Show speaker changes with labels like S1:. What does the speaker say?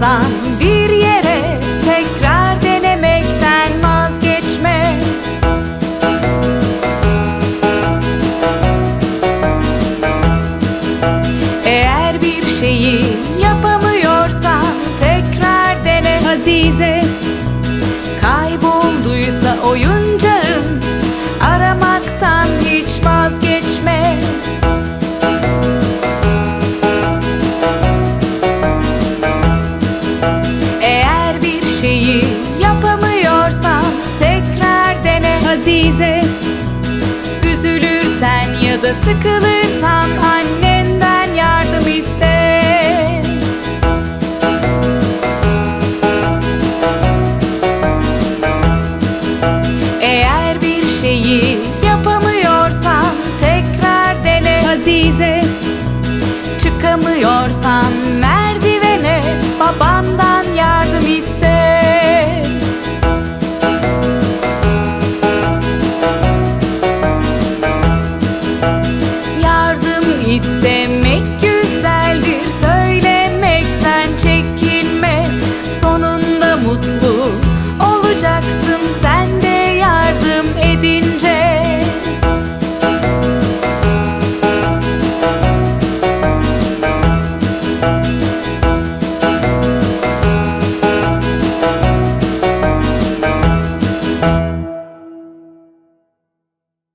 S1: 감. da sıkılırsan annenden yardım iste. Eğer bir şeyi yapamıyorsan tekrar dene. Azize Çıkamıyorsan mer